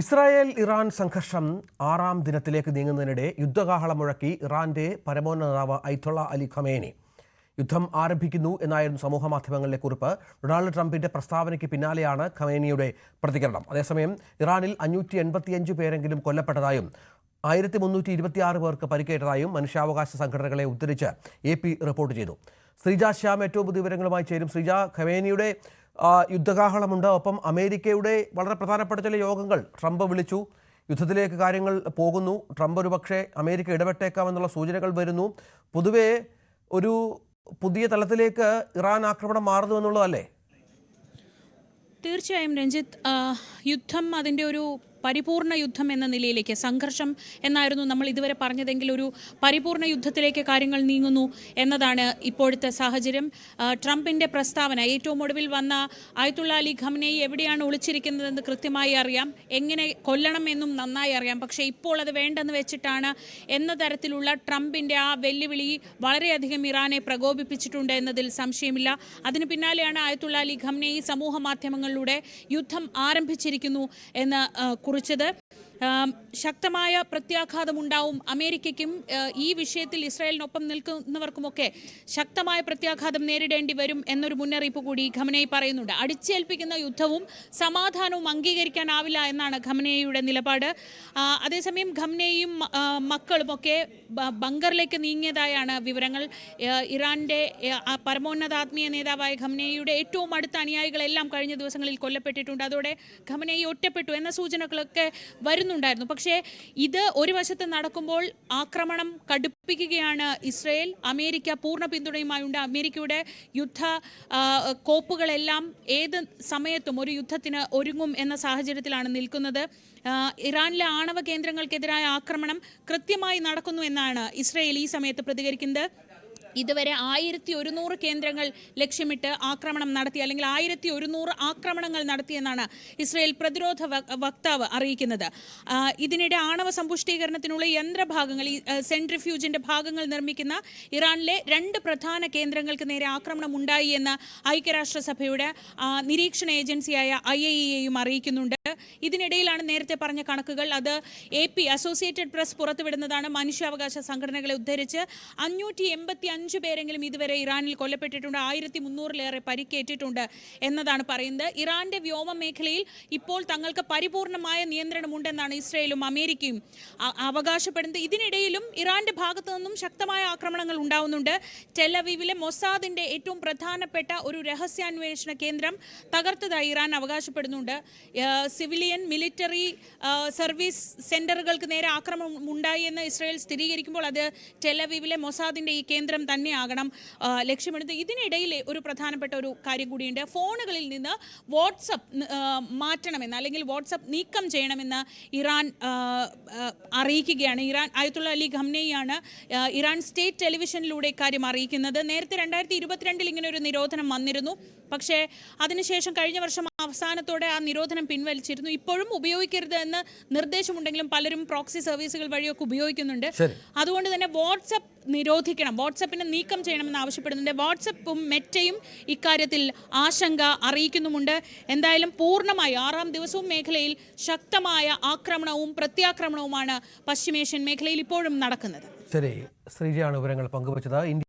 Israel Iran സംഘർഷം ആറാം ദിനത്തിലേക്ക് നീങ്ങുന്നതിനിടെ യുദ്ധകാഹളം മുഴക്കി ഇറാന്റെ പരമോന്നത നേതാവ് ഐത്തുള്ള അലി ഖമേനി. യുദ്ധം ആരംഭിക്കുന്നു എന്നായിരുന്നു സമൂഹ മാധ്യമങ്ങളിലെ കുറിപ്പ്. ഡൊണാൾഡ് ട്രംപിന്റെ പ്രസ്താവനയ്ക്ക് പിന്നാലെയാണ് ഖമേനിയുടെ പ്രതികരണം. അതേസമയം ഇറാനിൽ അഞ്ഞൂറ്റി എൺപത്തിയഞ്ച് പേരെങ്കിലും കൊല്ലപ്പെട്ടതായും ആയിരത്തി മുന്നൂറ്റി ഇരുപത്തിയാറ് പേർക്ക് പരിക്കേറ്റതായും മനുഷ്യാവകാശ സംഘടനകളെ ഉദ്ധരിച്ച് എ പി റിപ്പോർട്ട് ചെയ്തു. ശ്രീജ ശ്യാം ഏറ്റവും പുതിയ വിവരങ്ങളുമായി ചേരും ശ്രീജ. ഖമേനിയുടെ യുദ്ധകാഹളമുണ്ട്. ഒപ്പം അമേരിക്കയുടെ വളരെ പ്രധാനപ്പെട്ട ചില യോഗങ്ങൾ. ട്രംപ് വിളിച്ചു. യുദ്ധത്തിലേക്ക് കാര്യങ്ങൾ പോകുന്നു. ട്രംപ് ഒരു പക്ഷേ അമേരിക്ക ഇടപെട്ടേക്കാമെന്നുള്ള സൂചനകൾ വരുന്നു. പൊതുവേ ഒരു പുതിയ തലത്തിലേക്ക് ഇറാൻ ആക്രമണം മാറുന്നു എന്നുള്ളതല്ലേ? തീർച്ചയായും രഞ്ജിത്ത് യുദ്ധം അതിന്റെ ഒരു പരിപൂർണ യുദ്ധം എന്ന നിലയിലേക്ക് സംഘർഷം എന്നായിരുന്നു നമ്മൾ ഇതുവരെ പറഞ്ഞതെങ്കിൽ ഒരു പരിപൂർണ യുദ്ധത്തിലേക്ക് കാര്യങ്ങൾ നീങ്ങുന്നു എന്നതാണ് ഇപ്പോഴത്തെ സാഹചര്യം. ട്രംപിന്റെ പ്രസ്താവന ഏറ്റവും ഒടുവിൽ വന്ന ആയത്തുള്ള അലി ഖംനെയി എവിടെയാണ് ഒളിച്ചിരിക്കുന്നതെന്ന് കൃത്യമായി അറിയാം. എങ്ങനെ കൊല്ലണം എന്നും നന്നായി അറിയാം. പക്ഷേ ഇപ്പോൾ അത് വേണ്ടെന്ന് വെച്ചിട്ടാണ് എന്ന തരത്തിലുള്ള ട്രംപിന്റെ ആ വെല്ലുവിളി വളരെയധികം ഇറാനെ പ്രകോപിപ്പിച്ചിട്ടുണ്ട് എന്നതിൽ സംശയമില്ല. അതിന് പിന്നാലെയാണ് ആയത്തുള്ള അലി ഖംനെയി സമൂഹ മാധ്യമങ്ങളിലൂടെ യുദ്ധം ആരംഭിച്ചിരിക്കുന്നു എന്ന് കുറിച്ചത് ശക്തമായ പ്രത്യാഘാതം ഉണ്ടാവും അമേരിക്കയ്ക്കും ഈ വിഷയത്തിൽ ഇസ്രായേലിനൊപ്പം നിൽക്കുന്നവർക്കുമൊക്കെ ശക്തമായ പ്രത്യാഘാതം നേരിടേണ്ടി വരും എന്നൊരു മുന്നറിയിപ്പ് കൂടി ഖമനയി പറയുന്നുണ്ട്. അടിച്ചേൽപ്പിക്കുന്ന യുദ്ധവും സമാധാനവും അംഗീകരിക്കാനാവില്ല എന്നാണ് ഖമനയുടെ നിലപാട്. അതേസമയം ഖമനയും മക്കളുമൊക്കെ ബങ്കറിലേക്ക് നീങ്ങിയതായാണ് വിവരങ്ങൾ. ഇറാന്റെ പരമോന്നത ആത്മീയ നേതാവായ ഖമനയുടെ ഏറ്റവും അടുത്ത അനുയായികളെല്ലാം കഴിഞ്ഞ ദിവസങ്ങളിൽ കൊല്ലപ്പെട്ടിട്ടുണ്ട്. അതോടെ ഖമനയി ഒറ്റപ്പെട്ടു എന്ന സൂചനകളൊക്കെ വരുന്നുണ്ടായിരുന്നു പക്ഷേ ഇത് ഒരു വശത്ത് നടക്കുമ്പോൾ ആക്രമണം കടുപ്പിക്കുകയാണ് ഇസ്രയേൽ. അമേരിക്ക പൂർണ പിന്തുണയുമായുണ്ട്. അമേരിക്കയുടെ യുദ്ധ കോപ്പുകളെല്ലാം ഏത് സമയത്തും ഒരു യുദ്ധത്തിന് ഒരുങ്ങും എന്ന സാഹചര്യത്തിലാണ് നിൽക്കുന്നത്. ഇറാനിലെ ആണവ കേന്ദ്രങ്ങൾക്കെതിരായ ആക്രമണം കൃത്യമായി നടക്കുന്നു എന്നാണ് ഇസ്രയേൽ ഈ സമയത്ത് പ്രതികരിക്കുന്നത്. ഇതുവരെ ആയിരത്തി ഒരുന്നൂറ് കേന്ദ്രങ്ങൾ ലക്ഷ്യമിട്ട് ആക്രമണം നടത്തി അല്ലെങ്കിൽ ആയിരത്തി ഒരുന്നൂറ് ആക്രമണങ്ങൾ നടത്തിയെന്നാണ് ഇസ്രയേൽ പ്രതിരോധ വക്താവ് അറിയിക്കുന്നത്. ഇതിനിടെ ആണവ സമ്പുഷ്ടീകരണത്തിനുള്ള യന്ത്രഭാഗങ്ങൾ ഈ സെൻട്രിഫ്യൂജിന്റെ ഭാഗങ്ങൾ നിർമ്മിക്കുന്ന ഇറാനിലെ രണ്ട് പ്രധാന കേന്ദ്രങ്ങൾക്ക് നേരെ ആക്രമണം ഉണ്ടായി എന്ന് ഐക്യരാഷ്ട്രസഭയുടെ നിരീക്ഷണ ഏജൻസിയായ ഐ ഐ എയും അറിയിക്കുന്നുണ്ട്. ഇതിനിടയിലാണ് നേരത്തെ പറഞ്ഞ കണക്കുകൾ. അത് എ പി അസോസിയേറ്റഡ് പ്രസ് പുറത്തുവിടുന്നതാണ്. മനുഷ്യാവകാശ സംഘടനകളെ ഉദ്ധരിച്ച് അഞ്ഞൂറ്റി അഞ്ച് പേരെങ്കിലും ഇതുവരെ ഇറാനിൽ കൊല്ലപ്പെട്ടിട്ടുണ്ട്. ആയിരത്തി മുന്നൂറിലേറെ പരിക്കേറ്റിട്ടുണ്ട് എന്നതാണ് പറയുന്നത്. ഇറാന്റെ വ്യോമ മേഖലയിൽ ഇപ്പോൾ തങ്ങൾക്ക് പരിപൂർണമായ നിയന്ത്രണമുണ്ടെന്നാണ് ഇസ്രയേലും അമേരിക്കയും അവകാശപ്പെടുന്നത്. ഇതിനിടയിലും ഇറാന്റെ ഭാഗത്തു നിന്നും ശക്തമായ ആക്രമണങ്ങൾ ഉണ്ടാവുന്നുണ്ട്. ടെലവീവിലെ മൊസാദിന്റെ ഏറ്റവും പ്രധാനപ്പെട്ട ഒരു രഹസ്യാന്വേഷണ കേന്ദ്രം തകർത്തതായി ഇറാൻ അവകാശപ്പെടുന്നുണ്ട്. സിവിലിയൻ മിലിറ്ററി സർവീസ് സെന്ററുകൾക്ക് നേരെ ആക്രമണം ഉണ്ടായി എന്ന് ഇസ്രയേൽ സ്ഥിരീകരിക്കുമ്പോൾ അത് ടെലവീവിലെ മൊസാദിന്റെ ഈ കേന്ദ്രം തന്നെയാകണം. ആകണം ലക്ഷ്യമിടുന്നത്. ഇതിനിടയിൽ ഒരു പ്രധാനപ്പെട്ട ഒരു കാര്യം കൂടിയുണ്ട്. ഫോണുകളിൽ നിന്ന് വാട്സപ്പ് മാറ്റണമെന്ന് അല്ലെങ്കിൽ വാട്സപ്പ് നീക്കം ചെയ്യണമെന്ന് ഇറാൻ അറിയിക്കുകയാണ്. ഇറാൻ ആയത്തുള്ള അലി ഖംനെയാണ് ഇറാൻ സ്റ്റേറ്റ് ടെലിവിഷനിലൂടെ കാര്യം അറിയിക്കുന്നത്. നേരത്തെ രണ്ടായിരത്തി ഇരുപത്തിരണ്ടിൽ ഇങ്ങനെ ഒരു നിരോധനം വന്നിരുന്നു. പക്ഷേ അതിനുശേഷം കഴിഞ്ഞ വർഷം അവസാനത്തോടെ ആ നിരോധനം പിൻവലിച്ചിരുന്നു. ഇപ്പോഴും ഉപയോഗിക്കരുത് എന്ന് നിർദ്ദേശമുണ്ടെങ്കിലും പലരും പ്രോക്സി സർവീസുകൾ വഴിയൊക്കെ ഉപയോഗിക്കുന്നുണ്ട്. അതുകൊണ്ട് തന്നെ വാട്സപ്പ് നിരോധിക്കണം. വാട്സപ്പിനെ നീക്കം ചെയ്യണമെന്ന് ആവശ്യപ്പെടുന്നുണ്ട്. വാട്സപ്പും മെറ്റയും ഇക്കാര്യത്തിൽ ആശങ്ക അറിയിക്കുന്നുമുണ്ട്. എന്തായാലും പൂർണമായി ആറാം ദിവസവും മേഖലയിൽ ശക്തമായ ആക്രമണവും പ്രത്യാക്രമണവുമാണ് പശ്ചിമേഷ്യൻ മേഖലയിൽ ഇപ്പോഴും നടക്കുന്നത്. ശരി ശ്രീജയാണ് വിവരങ്ങൾ പങ്കുവച്ചത്.